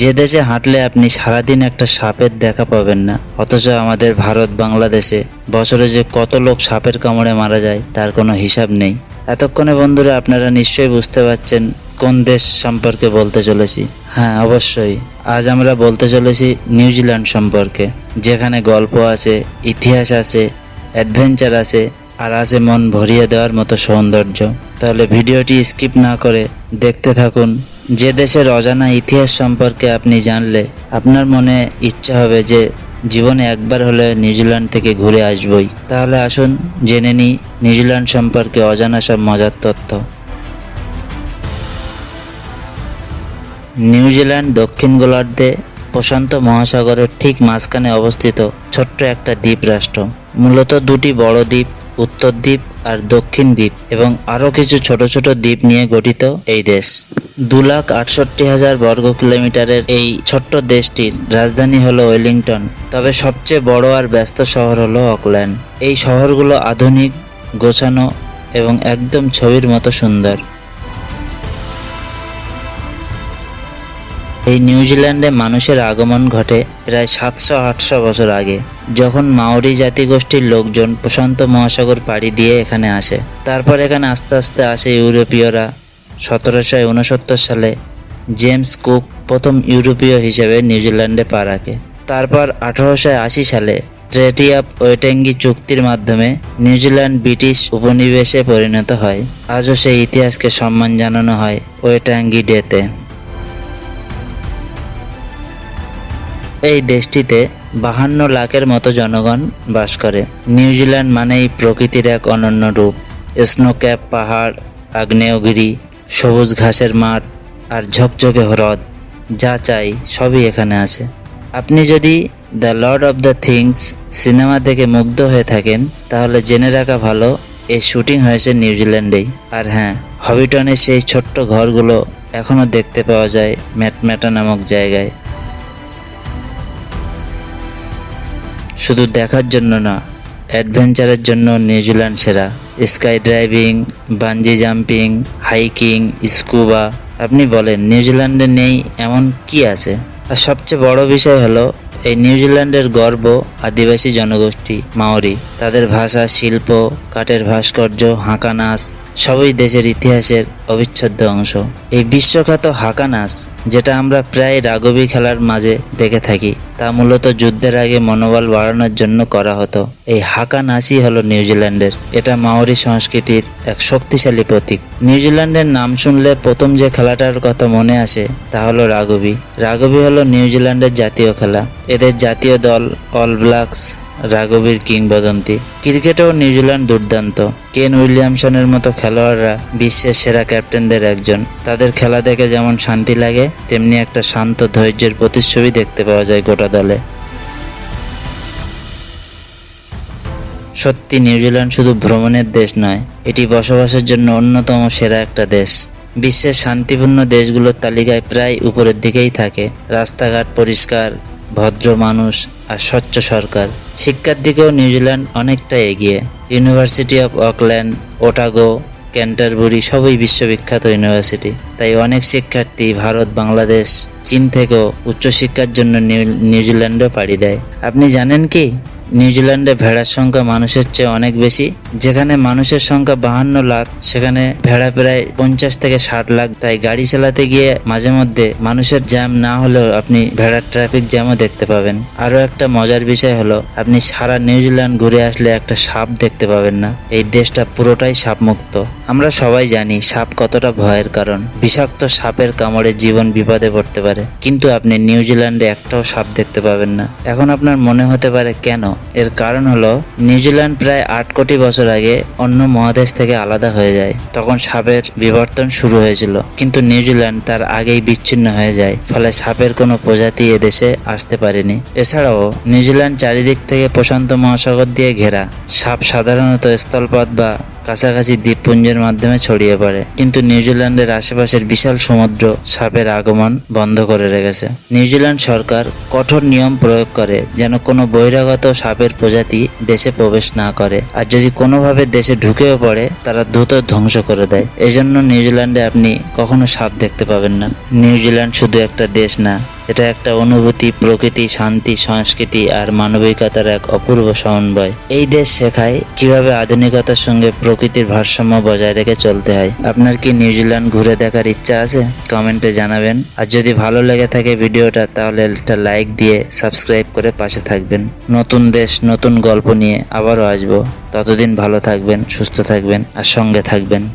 যে দেশে হাঁটলে আপনি সারাদিন একটা সাপের দেখা পাবেন না, অথচ আমাদের ভারত, বাংলাদেশে বছরে যে কত লোক সাপের কামড়ে মারা যায়, তার কোনো হিসাব নেই। এতক্ষণে বন্ধুরা আপনারা নিশ্চয়ই বুঝতে পারছেন কোন দেশ সম্পর্কে বলতে চলেছি। হ্যাঁ অবশ্যই। আজ আমরা বলতে চলেছি নিউজিল্যান্ড সম্পর্কে, যেখানে গল্প আছে, ইতিহাস আছে, অ্যাডভেঞ্চার আছে, আর আছে মন ভরিয়ে দেওয়ার মতো সৌন্দর্য। তাহলে ভিডিওটি স্কিপ না করে দেখতে থাকুন। যে দেশের অজানা ইতিহাস সম্পর্কে আপনি জানলে আপনার মনে ইচ্ছা হবে যে জীবনে একবার হলে নিউজিল্যান্ড থেকে ঘুরে আসবই। তাহলে আসুন জেনে নিই নিউজিল্যান্ড সম্পর্কে অজানা সব মজার তথ্য। নিউজিল্যান্ড দক্ষিণ গোলার্ধে প্রশান্ত মহাসাগরের ঠিক মাঝখানে অবস্থিত ছোট্ট একটা দ্বীপ রাষ্ট্র মূলত দুটি বড় দ্বীপ, উত্তর দ্বীপ আর দক্ষিণ দ্বীপ এবং আরও কিছু ছোট ছোট দ্বীপ নিয়ে গঠিত এই দেশ। দু লাখ আটষট্টি হাজার বর্গ কিলোমিটারের এই ছোট্ট দেশটির রাজধানী হলো ওয়েলিংটন, তবে সবচেয়ে বড় আর ব্যস্ত শহর হলো অকল্যান্ড। এই শহরগুলো আধুনিক, গোছানো এবং একদম ছবির মতো সুন্দর। এই নিউজিল্যান্ডে মানুষের আগমন ঘটে প্রায় সাতশো, আটশো বছর আগে, যখন মাওরি জাতিগোষ্ঠীর লোকজন প্রশান্ত মহাসাগর পাড়ি দিয়ে এখানে আসে। তারপর এখানে আস্তে আস্তে আসে ইউরোপীয়রা। সতেরোশো উনসত্তর সালে জেমস কুক প্রথম ইউরোপীয় হিসেবে নিউজিল্যান্ডে পা রাখে। তারপর আঠারোশো আশি সালে ট্রেটি অফ ওয়েটেঙ্গি চুক্তির মাধ্যমে নিউজিল্যান্ড ব্রিটিশ উপনিবেশে পরিণত হয়। আজও সেই ইতিহাসকে সম্মান জানানো হয় ওয়েটাঙ্গি ডেতে। এই দেশটিতে বাহান্ন লাখের মতো জনগণ বাস করে। নিউজিল্যান্ড মানেই প্রকৃতির এক অনন্য রূপ। স্নো ক্যাপ পাহাড়, আগ্নেয়গিরি, সবুজ ঘাসের মাঠ আর ঝকঝকে হ্রদ, যা চাই সবই এখানে আছে। আপনি যদি the lord of the things cinema দেখে মুগ্ধ হয়ে থাকেন, তাহলে জেনে রাখা ভালো, এই শুটিং হয়েছে নিউজিল্যান্ডেই আর হ্যাঁ হবিটনের সেই ছোট্ট ঘরগুলো এখনও দেখতে পাওয়া যায় ম্যাটম্যাটা নামক জায়গায়। শুধু দেখার জন্য না অ্যাডভেঞ্চারের জন্য নিউজিল্যান্ড সেরা। Sky driving bungee jumping, hiking, scuba, আপনি বলেন, নিউজিল্যান্ডে নেই এমন কি আছে? আর সবচেয়ে বড় বিষয় হলো, এই নিউজিল্যান্ডের গর্ব আদিবাসী জনগোষ্ঠী, মাওরি। তাদের ভাষা, শিল্প, কাঠের ভাস্কর্য, হাঁকা নাচ সবই দেশের ইতিহাসের অবিচ্ছেদ্য অংশ। এই বিশ্বখ্যাত হাঁকা নাচ যেটা আমরা প্রায় রাগবি খেলার মাঝে দেখে থাকি, তা মূলত যুদ্ধের আগে মনোবল বাড়ানোর জন্য করা হতো। এই হাঁকা নাচই হলো নিউজিল্যান্ডের। এটা মাওরি সংস্কৃতির এক শক্তিশালী প্রতীক। নিউজিল্যান্ডের নাম শুনলে প্রথম যে খেলাটার কথা মনে আসে, তা হলো রাগবি। রাগবি হলো নিউজিল্যান্ডের জাতীয় খেলা। এদের জাতীয় দল অল ব্ল্যাকস রাগবির কিংবদন্তি। ক্রিকেটেও নিউজিল্যান্ড দুর্দান্ত। কেন উইলিয়ামসনের মতো খেলোয়াড়রা বিশ্বের সেরা ক্যাপ্টেনদের একজন। তাদের খেলা দেখে যেমন শান্তি লাগে, তেমনি একটা শান্ত ধৈর্যের প্রতিচ্ছবি দেখতে পাওয়া যায় গোটা দলে। সত্যি, নিউজিল্যান্ড শুধু ভ্রমণের দেশ নয়, এটি বসবাসের জন্য অন্যতম সেরা একটা দেশ। বিশ্বের শান্তিপূর্ণ দেশগুলোর তালিকায় প্রায় উপরের দিকেই থাকে। রাস্তাঘাট পরিষ্কার, ভদ্র মানুষ আর স্বচ্ছ সরকার। শিক্ষার দিকেও নিউজিল্যান্ড অনেকটা এগিয়ে। University of Auckland Otago Canterbury সবই বিশ্ববিখ্যাত ইউনিভার্সিটি। তাই অনেক শিক্ষার্থী ভারত, বাংলাদেশ, চীন থেকেও উচ্চশিক্ষার জন্য নিউজিল্যান্ডেও পাড়ি দেয়। আপনি জানেন কি? নিউজিল্যান্ডে ভেড়ার সংখ্যা মানুষের চেয়ে অনেক বেশি। যেখানে মানুষের সংখ্যা বাহান্ন লাখ, সেখানে ভেড়া প্রায় পঞ্চাশ থেকে ষাট লাখ। তাই গাড়ি চালাতে গিয়ে মাঝে মধ্যে মানুষের জ্যাম না হলেও আপনি ভেড়ার ট্রাফিক জ্যামও দেখতে পাবেন। আরও একটা মজার বিষয় হলো, আপনি সারা নিউজিল্যান্ড ঘুরে আসলে একটা সাপ দেখতে পাবেন না। এই দেশটা পুরোটাই সাপ মুক্ত আমরা সবাই জানি সাপ কতটা ভয়ের কারণ। বিষাক্ত সাপের কামড়ে জীবন বিপদে পড়তে পারে। কিন্তু আপনি নিউজিল্যান্ডে একটাও সাপ দেখতে পাবেন না। এখন আপনার মনে হতে পারে, কেন? এর কারণ হলো নিউজিল্যান্ড প্রায় আট কোটি বছর আগে অন্য মহাদেশ থেকে আলাদা হয়ে যায়। তখন সাপের বিবর্তন শুরু হয়েছিল, কিন্তু নিউজিল্যান্ড তার আগেই বিচ্ছিন্ন হয়ে যায়, ফলে সাপের কোনো প্রজাতি এদেশে আসতে পারেনি। এছাড়াও নিউজিল্যান্ড চারিদিক থেকে প্রশান্ত মহাসাগর দিয়ে ঘেরা। সাপ সাধারণত স্থলপথ বা কাছাকাছি দ্বীপপুঞ্জের মাধ্যমে ছড়িয়ে পড়ে। কিন্তু নিউজিল্যান্ডের আশেপাশের বিশাল সমুদ্র সাপের আগমন বন্ধ করে রেখেছে। নিউজিল্যান্ড সরকার কঠোর নিয়ম প্রয়োগ করে যেন কোনো বহিরাগত সাপের প্রজাতি দেশে প্রবেশ না করে। আর যদি কোনোভাবে দেশে ঢুকেও পড়ে, তারা দ্রুত ধ্বংস করে দেয়। এজন্য নিউজিল্যান্ডে আপনি কখনো সাপ দেখতে পাবেন না। নিউজিল্যান্ড শুধু একটা দেশ না এটা একটা অনুভূতি, প্রকৃতি, শান্তি, সংস্কৃতি আর মানবিকতার এক অপূর্ব সমন্বয়। এই দেশ শেখায় কীভাবে আধুনিকতার সঙ্গে প্রকৃতির ভারসাম্য বজায় রেখে চলতে হয়। আপনার কি নিউজিল্যান্ড ঘুরে দেখার ইচ্ছা আছে? কমেন্টে জানাবেন। আর যদি ভালো লেগে থাকে ভিডিওটা, তাহলে একটা লাইক দিয়ে সাবস্ক্রাইব করে পাশে থাকবেন। নতুন দেশ, নতুন গল্প নিয়ে আবারও আসব। ততদিন ভালো থাকবেন, সুস্থ থাকবেন আর সঙ্গে থাকবেন।